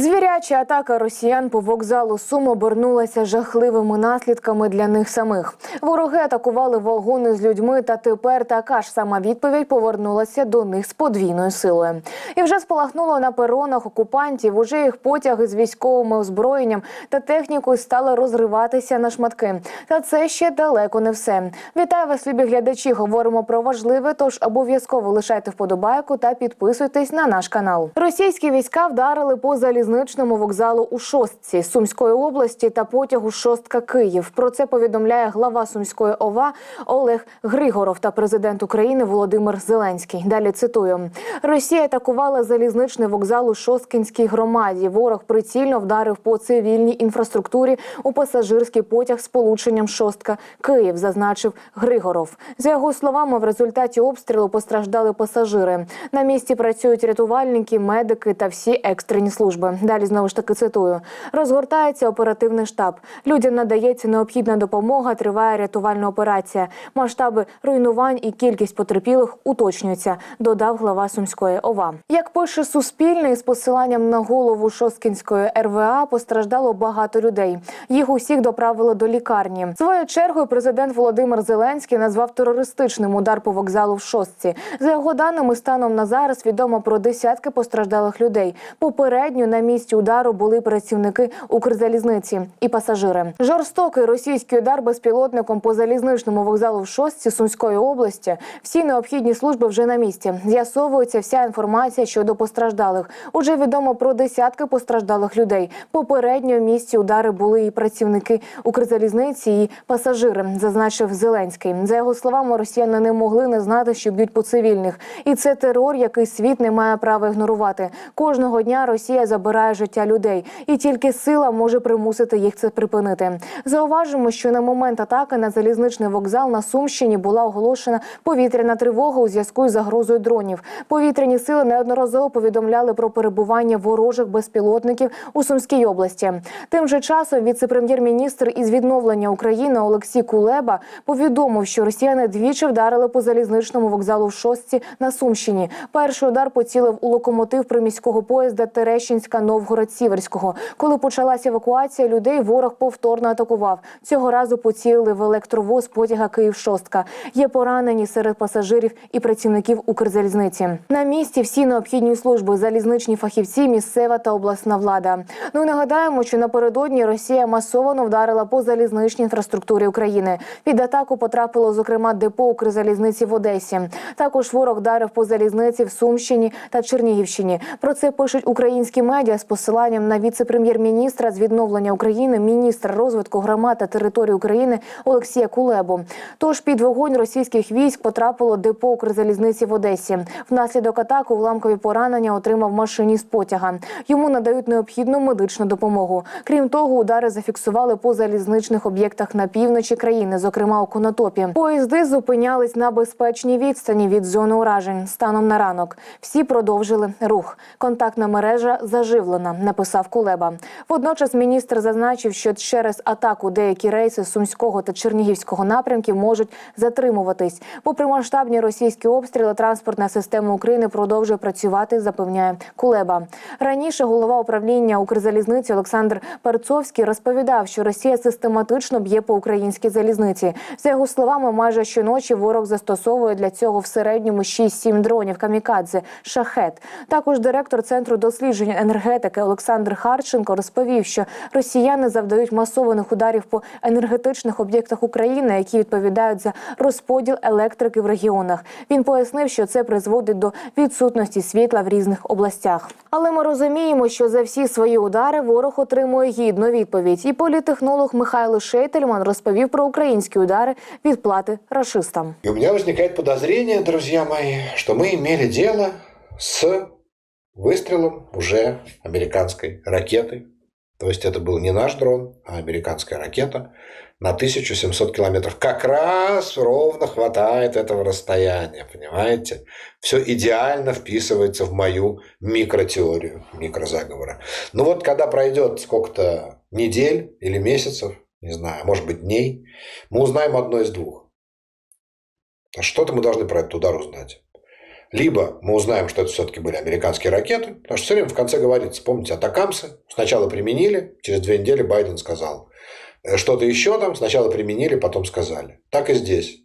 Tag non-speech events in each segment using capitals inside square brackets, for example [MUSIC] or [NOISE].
Звіряча атака росіян по вокзалу Сум обернулася жахливими наслідками для них самих. Вороги атакували вагони з людьми, та тепер така ж сама відповідь повернулася до них з подвійною силою. І вже спалахнуло на перонах окупантів. Уже їх потяги з військовими озброєнням та технікою стали розриватися на шматки. Та це ще далеко не все. Вітаю вас, любі глядачі. Говоримо про важливе. Тож обов'язково лишайте вподобайку та підписуйтесь на наш канал. Російські війська вдарили по залізничному вокзалу у Шостці Сумської області та потягу Шостка Київ. Про це повідомляє глава Сумської ОВА Олег Григоров та президент України Володимир Зеленський. Далі цитую: Росія атакувала залізничний вокзал у Шосткінській громаді. Ворог прицільно вдарив по цивільній інфраструктурі у пасажирський потяг з полученням Шостка Київ, зазначив Григоров. За його словами, в результаті обстрілу постраждали пасажири. На місці працюють рятувальники, медики та всі екстрені служби. Далі знову ж таки цитую: розгортається оперативний штаб. Людям надається необхідна допомога. Триває рятувальна операція. Масштаби руйнувань і кількість потерпілих уточнюються. Додав глава Сумської ОВА. Як пише Суспільне, з посиланням на голову Шосткінської РВА постраждало багато людей. Їх усіх доправили до лікарні. Своєю чергою президент Володимир Зеленський назвав терористичним удар по вокзалу в Шостці. За його даними, станом на зараз відомо про десятки постраждалих людей. Попередньо на місці удару були працівники Укрзалізниці і пасажири. Жорстокий російський удар безпілотником по залізничному вокзалу в Шостці Сумської області. Всі необхідні служби вже на місці. З'ясовується вся інформація щодо постраждалих. Уже відомо про десятки постраждалих людей. Попередньо в місці удари були і працівники Укрзалізниці, і пасажири, зазначив Зеленський. За його словами, росіяни не могли не знати, що б'ють по цивільних, і це терор, який світ не має права ігнорувати. Кожного дня Росія забирає життя людей, і тільки сила може примусити їх це припинити. Зауважимо, що на момент атаки на залізничний вокзал на Сумщині була оголошена повітряна тривога у зв'язку із загрозою дронів. Повітряні сили неодноразово повідомляли про перебування ворожих безпілотників у Сумській області. Тим же часом віце-прем'єр-міністр із відновлення України Олексій Кулеба повідомив, що росіяни двічі вдарили по залізничному вокзалу в Шостці на Сумщині. Перший удар поцілив у локомотив приміського поїзда Терещинська Новгород Сіверського. Коли почалася евакуація людей, ворог повторно атакував. Цього разу поцілили в електровоз потяга Київ Шостка. Є поранені серед пасажирів і працівників Укрзалізниці. На місці всі необхідні служби, залізничні фахівці, місцева та обласна влада. Ну нагадаємо, що напередодні Росія масово вдарила по залізничній інфраструктурі України. Під атаку потрапило зокрема депо Укрзалізниці в Одесі. Також ворог вдарив по залізниці в Сумщині та Чернігівщині. Про це пишуть українські медіа з посиланням на віце-прем'єр-міністра з відновлення України, міністра розвитку громад та території України Олексія Кулебу. Тож під вогонь російських військ потрапило депо Укрзалізниці в Одесі. Внаслідок атаки уламкові поранення отримав машиніст потяга. Йому надають необхідну медичну допомогу. Крім того, удари зафіксували по залізничних об'єктах на півночі країни, зокрема у Конотопі. Поїзди зупинялись на безпечній відстані від зони уражень. Станом на ранок всі продовжили рух. Контактна мережа заживлена, написав Кулеба. Водночас міністр зазначив, що через атаку деякі рейси сумського та чернігівського напрямків можуть затримуватись. Попри масштабні російські обстріли, транспортна система України продовжує працювати. Запевняє Кулеба. Раніше голова управління Укрзалізниці Олександр Перцовський розповідав, що Росія систематично б'є по українській залізниці. За його словами, майже щоночі ворог застосовує для цього в середньому 6-7 дронів камікадзе шахет. Також директор центру досліджень енергетики Олександр Харченко розповів, що росіяни завдають масованих ударів по енергетичних об'єктах України, які відповідають за розподіл електрики в регіонах. Він пояснив, що це призводить до відсутності світла в різних областях. Але ми розуміємо, що за всі свої удари ворог отримує гідну відповідь. І політехнолог Михайло Шейтельман розповів про українські удари відплати рашистам. И у меня возникает подозрение, друзья мои, что мы имели дело с выстрелом уже американской ракеты. То есть это был не наш дрон, а американская ракета на 1700 километров. Как раз ровно хватает этого расстояния, понимаете? Все идеально вписывается в мою микротеорию, микрозаговора. Ну вот когда пройдет сколько-то недель или месяцев, не знаю, может быть дней, мы узнаем одно из двух. А Что-то мы должны про этот удар узнать. Либо мы узнаем, что это все-таки были американские ракеты, потому что все время в конце говорится, помните, атакамсы сначала применили, через две недели Байден сказал, «Э, что-то еще там сначала применили, потом сказали. Так и здесь.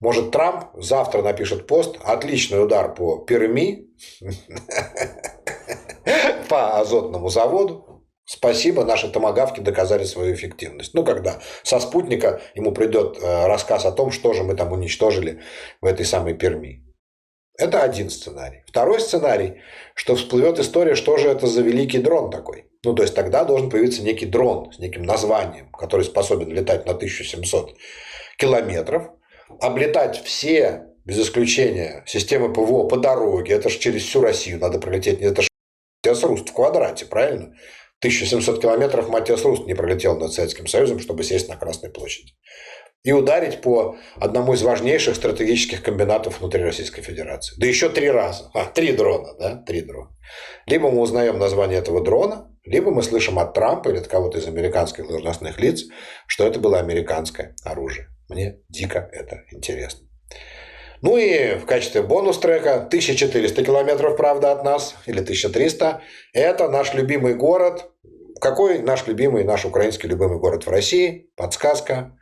Может, Трамп завтра напишет пост, отличный удар по Перми, [LAUGHS] по азотному заводу, Спасибо, наши томогавки доказали свою эффективность. Ну, когда со спутника ему придет э, рассказ о том, что же мы там уничтожили в этой самой Перми. Это один сценарий. Второй сценарий, что всплывет история, что же это за великий дрон такой. Ну, то есть тогда должен появиться некий дрон с неким названием, который способен летать на 1700 километров, облетать все, без исключения, системы ПВО по дороге. Это же через всю Россию надо пролететь. Это же Руст в квадрате, правильно? 1700 километров Матиас Руст не пролетел над Советским Союзом, чтобы сесть на Красной площади. И ударить по одному из важнейших стратегических комбинатов внутри Российской Федерации. Да еще три раза. А, три дрона, да? Три дрона. Либо мы узнаем название этого дрона, либо мы слышим от Трампа или от кого-то из американских должностных лиц, что это было американское оружие. Мне дико это интересно. Ну и в качестве бонус-трека 1400 километров, правда, от нас, или 1300, это наш любимый город. Какой наш любимый, наш украинский любимый город в России? Подсказка.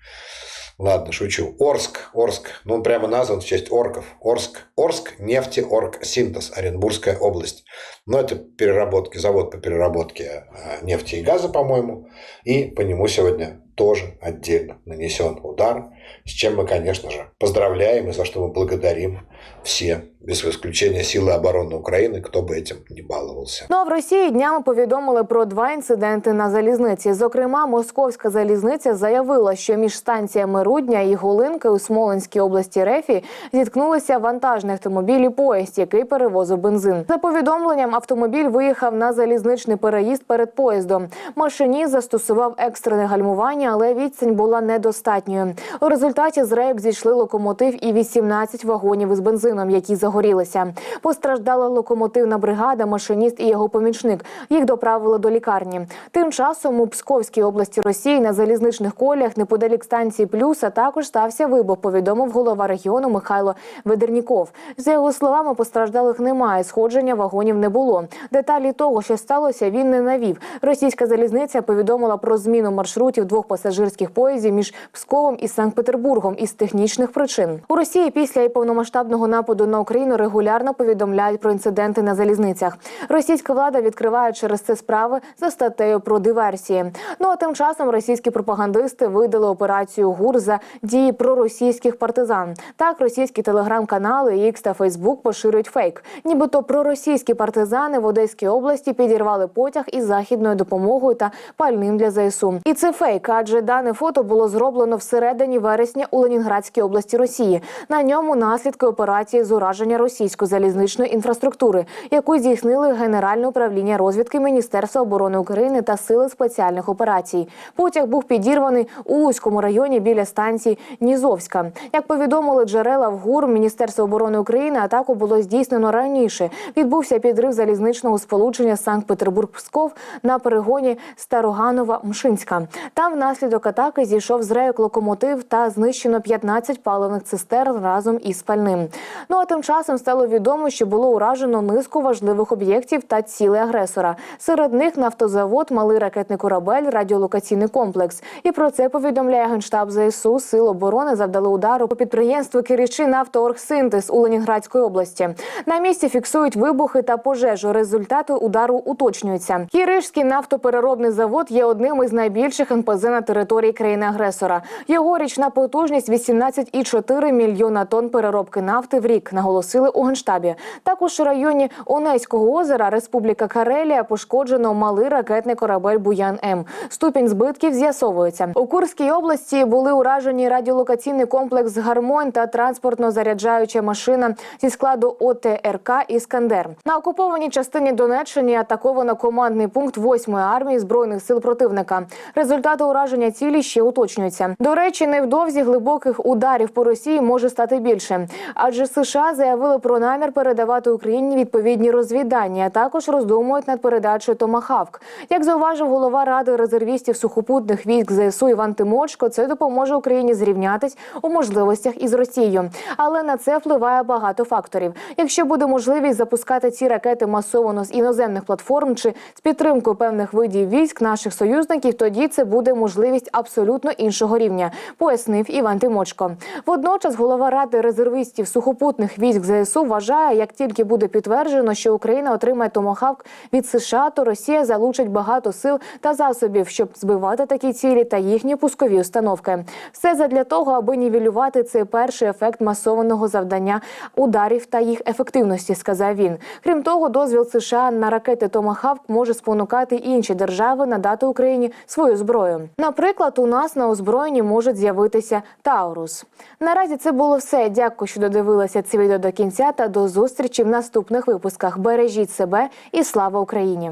Ладно, шучу. Орск. Орск. Ну, он прямо назван в честь орков. Орск. Орск. Нефтеорг Синтез. Оренбургская область. Но это переработки, завод по переработке э, нефти и газа, по-моему. И по нему сегодня тоже отдельно нанесен удар, с чем мы, конечно же, поздравляем и за что мы благодарим все, без исключения Силы обороны України, хто би этим не балувався. Ну а в Росії днями повідомили про два інциденти на залізниці. Зокрема, московська залізниця заявила, що між станціями Рудня і Голинки у Смоленській області Рефі зіткнулися вантажний автомобіль і поїзд, який перевозив бензин. За повідомленням, автомобіль виїхав на залізничний переїзд перед поїздом. Машиніст застосував екстрене гальмування, але відстань була недостатньою. У результаті з рейок зійшли локомотив і 18 вагонів із бензином, які загорілися. Постраждала локомотивна бригада, машиніст і його помічник. Їх доправили до лікарні. Тим часом у Псковській області Росії на залізничних коліях неподалік станції Плюса також стався вибух. Повідомив голова регіону Михайло Ведерніков. За його словами, постраждалих немає. Сходження вагонів не було. Деталі того, що сталося, він не навів. Російська залізниця повідомила про зміну маршрутів двох пасажирських поїздів між Псковом і Санкт-Петербургом із технічних причин. У Росії після повномасштабного нападу на Україну регулярно повідомляють про інциденти на залізницях. Російська влада відкриває через це справи за статтею про диверсії. Ну а тим часом російські пропагандисти видали операцію ГУР за дії проросійських партизан. Так, російські телеграм-канали X та Фейсбук поширюють фейк. Нібито проросійські партизани в Одеській області підірвали потяг із західною допомогою та пальним для ЗСУ. І це фейк, адже дане фото було зроблено всередині вересня у Ленінградській області Росії. На ньому наслідки операції з ураження російської залізничної інфраструктури, яку здійснили Генеральне управління розвідки Міністерства оборони України та Сили спеціальних операцій. Потяг був підірваний у Луцькому районі біля станції Нізовська. Як повідомили джерела в ГУР Міністерства оборони України, атаку було здійснено раніше. Відбувся підрив залізничного сполучення Санкт-Петербург-Псков на перегоні Староганова-Мшинська. Там внаслідок атаки зійшов з рейок локомотив та знищено 15 паливних цистерн разом із пальним. Ну а тим часом стало відомо, що було уражено низку важливих об'єктів та цілей агресора. Серед них нафтозавод, малий ракетний корабель, радіолокаційний комплекс. І про це повідомляє генштаб ЗСУ. Сил оборони завдали удару по підприємству Киричі «Нафтооргсинтез» у Ленінградській області. На місці фіксують вибухи та пожежу. Результати удару уточнюються. Кіришський нафтопереробний завод є одним із найбільших НПЗ на території країни-агресора. Його річна потужність 18,4 мільйона тонн переробки нафти в рік, наголосили у генштабі. Також у районі Онецького озера Республіка Карелія пошкоджено малий ракетний корабель Буян М. Ступінь збитків з'ясовується. У Курській області були уражені радіолокаційний комплекс Гармонь та транспортно-заряджаюча машина зі складу ОТРК Іскандер. На окупованій частині Донеччини атаковано командний пункт 8-ї армії збройних сил противника. Результати ураження ураження цілі ще уточнюється. До речі, невдовзі глибоких ударів по Росії може стати більше, адже США заявили про намір передавати Україні відповідні розвідання, а також роздумують над передачею Томахавк. Як зауважив голова ради резервістів сухопутних військ ЗСУ Іван Тимочко, це допоможе Україні зрівнятись у можливостях із Росією. Але на це впливає багато факторів. Якщо буде можливість запускати ці ракети масово з іноземних платформ чи з підтримкою певних видів військ наших союзників, тоді це буде можливість абсолютно іншого рівня, пояснив Іван Тимочко. Водночас голова ради резервістів сухопутних військ ЗСУ вважає, як тільки буде підтверджено, що Україна отримає томахавк від США, то Росія залучить багато сил та засобів, щоб збивати такі цілі та їхні пускові установки. Все задля того, аби нівелювати цей перший ефект масованого завдання ударів та їх ефективності, сказав він. Крім того, дозвіл США на ракети Томахавк може спонукати інші держави надати Україні свою зброю. Наприклад, у нас на озброєнні можуть з'явитися Таурус. Наразі це було все. Дякую, що додивилися це відео до кінця та до зустрічі в наступних випусках. Бережіть себе і слава Україні!